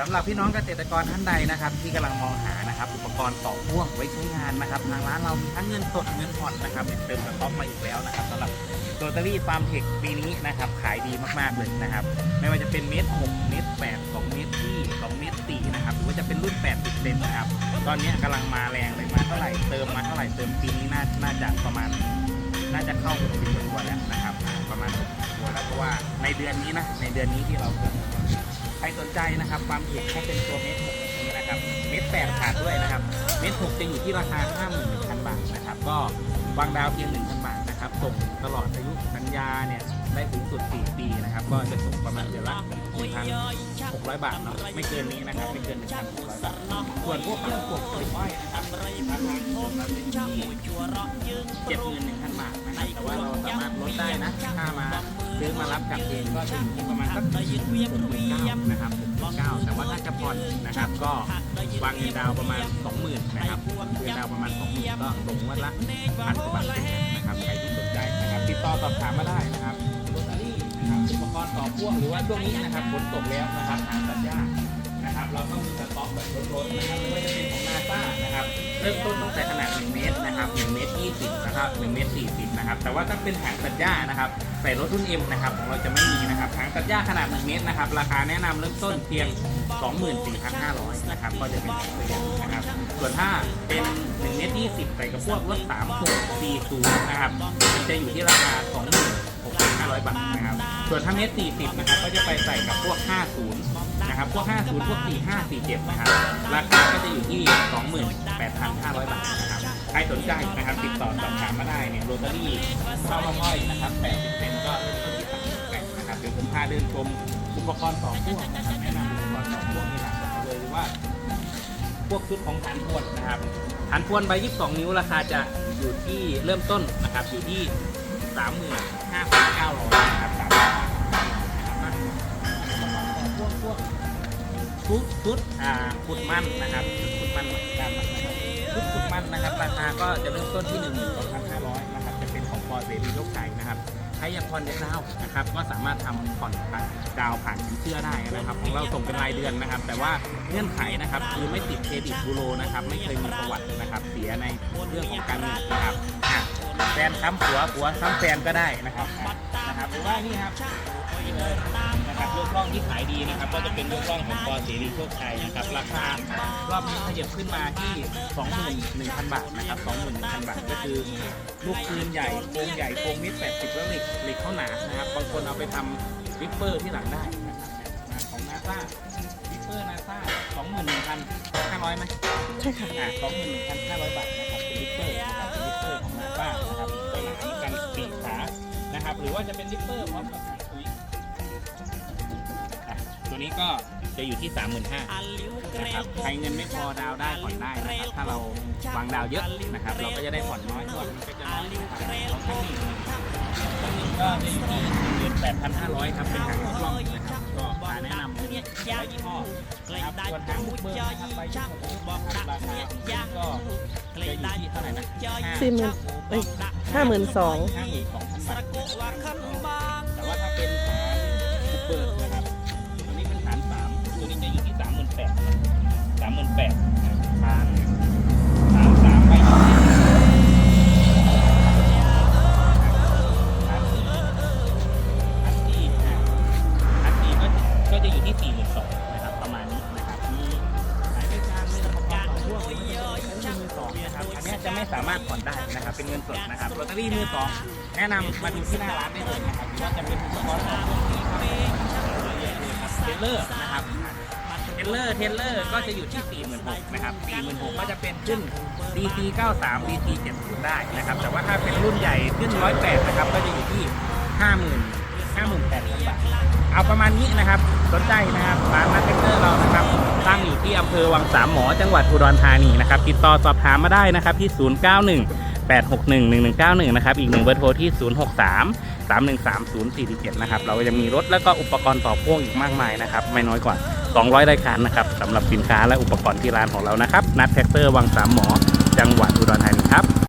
สำหรับพี่น้องเกษตรกรท่านใดนะครับ ที่กำลังมองหานะครับ อุปกรณ์ต่อพ่วงไว้ใช้งานนะครับทางร้านเรามีทั้งเงินสดเงินผ่อนนะครับเติมสต็อกมาอีกแล้วนะครับสำหรับโรตารี่ฟาร์มเทคปีนี้นะครับขายดีมากๆเลยนะครับ ไม่ว่าจะเป็นเมตรหกเมตรแปดสองเมตรที่สองเมตรสี่นะครับหรือว่าจะเป็นรุ่นแปดสิบเซนนะครับ ตอนนี้กำลังมาแรงเลยมาเท่าไหร่เติมมาเท่าไหร่เติมปีนี้น่าน่าจะประมาณ น่าจะเข้าหกสิบตัวแล้วนะครับ ประมาณหกตัวแล้วเพราะว่าในเดือนนี้นะในเดือนนี้ที่เราเติม ใครสนใจนะครับความเห็นถ้าเป็นตัวเมตรหกแบบนี้นะครับ เมตรแปดขาดด้วยนะครับ เมตรหกจะอยู่ที่ราคาห้าหมื่นหนึ่งพันบาทนะครับ ก็วางดาวเพียงหนึ่งพันบาทนะครับส่งตลอดอายุสัญญาเนี่ยได้ถึงสุดสี่ปีนะครับ ก็จะส่งประมาณเดือนละหนึ่งพันหกร้อยบาทเนาะไม่เกินนี้นะครับ ไม่เกินหนึ่งพันหกร้อยบาทส่วนพวกเครื่องปลูกปลีกอ้อยนะครับราคาส่งเจ็ดหมื่นหนึ่งพันบาทนะครับแต่ว่าเราสามารถลดได้นะ อมารับกลับเองก็จะอยู่ที่ประมาณสักหกหมื่นเก้านะครับหกหมื่นเก้าแต่ว่าถ้าจะผ่อนนะครับ ก็วางเงินดาวประมาณสองหมื่นนะครับเงินดาวประมาณสองหมื่นก็ลงงวันละพันกว่าบาทนะครับใครที่สนใจนะครับติดต่อสอบถามมาได้นะครับโรตารี่นะครับอุปกรณ์ต่อพ่วงหรือว่าช่วงนี้นะครับฝนตกแล้วนะครับหาตัดหญ้านะครับ เราต้องมีสต็อกแบบลดๆนะครับไม่ว่าจะเป็นของนาซ่านะครับ เริ่มต้นตั้งแต่ขนาด 1 เมตรนะครับ 1 เมตร 20 นะครับ 1 เมตร 40 นะครับ แต่ว่าถ้าเป็นถังตัดหญ้านะครับ ใส่รถรุ่น M นะครับของเราจะไม่มีนะครับถังตัดหญ้าขนาด 1 เมตรนะครับ ราคาแนะนำเริ่มต้นเพียง 24,500นะครับ ก็จะเป็นถังตัดหญ้านะครับ ส่วนถ้าเป็น1เมตร20ใส่กับพวกรถ3 6 40นะครับมันจะอยู่ที่ราคา 26,500 บาทนะครับ ส่วนถ้าเมตร40นะครับ ก็จะไปใส่กับพวก 50นะครับ พวก 50 พวก 45 47นะครับ ราคาก็จะอยู่ที่ 28,500 บาท ใครสนใจนะครับติดต่อสอบถามมาได้เนี่ยโรตารี่เข้ามาห้อยนะครับ80เซนก็เริ่มต้นที่38นะครับเดี๋ยวผมพาเดินชมอุปกรณ์ต่อพ่วงนะครับแนะนำอุปกรณ์ต่อพ่วงนี่หลักเลยว่า พวกชุดของฐานพวนนะครับฐานพวนใบ22นิ้วราคาจะอยู่ที่เริ่มต้นนะครับอยู่ที่35,900นะครับสามหมื่นนะครับพวกพวกชุดชุดอ่าขุดมันนะครับชุดขุดมันดำนะครับชุดขุดมันนะครับ ราคาก็จะเริ่มต้นที่12,500นะครับ จะเป็นของปอเสรีโลกชัยนะครับใครอยากผ่อนดาวน์นะครับ ก็สามารถทำผ่อนดาวผ่านสินเชื่อได้นะครับ ของเราส่งเป็นรายเดือนนะครับ แต่ว่าเงื่อนไขนะครับคือไม่ติดเครดิตบูโรนะครับ ไม่เคยมีประวัตินะครับเสียในเรื่องของการเงินนะครับแฟนค้ำผัวผัวค้ำแฟนก็ได้นะครับนะครับหรือว่านี่ครับนี่เลย นะครับยกล่องที่ขายดีนะครับ ก็จะเป็นยกล่องของปอเสรีโชคชัยนะครับ ราคารอบนี้ขยับขึ้นมาที่ 21,000 บาทนะครับ 21,000 บาทก็คือลูกปืนใหญ่โครงใหญ่โครงมิด80แล้วเหล็กเหล็กเข้าหนานะครับ บางคนเอาไปทำวิปเปอร์ที่หลังได้นะครับเนี่ยของนาซาวิปเปอร์นาซา21,500ไหมใช่ค่ะอ่า21,500 บาทนะครับเป็นวิปเปอร์นะครับเป็นวิปเปอร์ของนาซานะครับตัวหนามีกันปีกขานะครับ หรือว่าจะเป็นวิปเปอร์พร้อมกับหางปุ๋ยอะ ตัวนี้ก็จะอยู่ที่ 35,000นะครับใครเงินไม่พอดาวน์ได้ผ่อนได้นะครับ ถ้าเราวางดาวน์เยอะนะครับ เราก็จะได้ผ่อนน้อยเพราะว่ามันก็จะน้อยนะครับของท่านนี้ท่านนี้ก็จะอยู่ที่เดือน8,500ครับเป็นหางลูกกล้องนะครับก็ขายแนะนำเป็นร้อยยี่ห้อนะครับส่วนหางบุกเบิร์นะครับใบยี่ห้อนะครับราคาก็จะอยู่ที่เท่าไหร่นะสี่หมื่นเอ้ยห้าหมื่นสองห้าหมื่นสองพันบาทแต่ว่าถ้าเป็นฐานบุกเบิร์ามตัวนี้จะอยู่ที่สามหมื่นแปดสามหมื่นแปดฐานฐานสามใบอยู่ที่ฐานสี่ฐานสี่อ่าฐานสี่ก็จะก็จะอยู่ที่สี่หมื่นสองนะครับประมาณนี้นะครับมีขายบริการมีอุปกรณ์ต่อพ่วงมีมือสองนะครับอันนี้จะไม่สามารถผ่อนได้นะครับ เป็นเงินสดนะครับลอตเตอรี่มือสองแนะนำมาดูที่หน้าร้านได้เลยนะครับว่าจะเป็นอุปกรณ์ต่อพ่วงที่ เลอร์นะครับเทเลอร์เทเลอร์ก็จะอยู่ที่ 46,000นะครับ46,000ก็จะเป็นขึ้น DC 93 DC 70ได้นะครับ แต่ว่าถ้าเป็นรุ่นใหญ่ขึ้น 108 นะครับ ก็จะอยู่ที่ 50,000 58,000บาทเอาประมาณนี้นะครับสนใจนะครับร้านนักเทเลอร์เรานะครับตั้งอยู่ที่อำเภอวังสามหมอจังหวัดอุดรธานีนะครับติดต่อสอบถามมาได้นะครับที่ 091 861 1191 นะครับ อีกหนึ่งเบอร์โทรที่ 063 313 047นะครับ เราจะมีรถแล้วก็อุปกรณ์ต่อพ่วงอีกมากมายนะครับ ไม่น้อยกว่า 200 รายการนะครับสำหรับสินค้าและอุปกรณ์ที่ร้านของเรานะครับ นัดแท็กเตอร์วังสามหมอ จังหวัดอุดรธานีครับ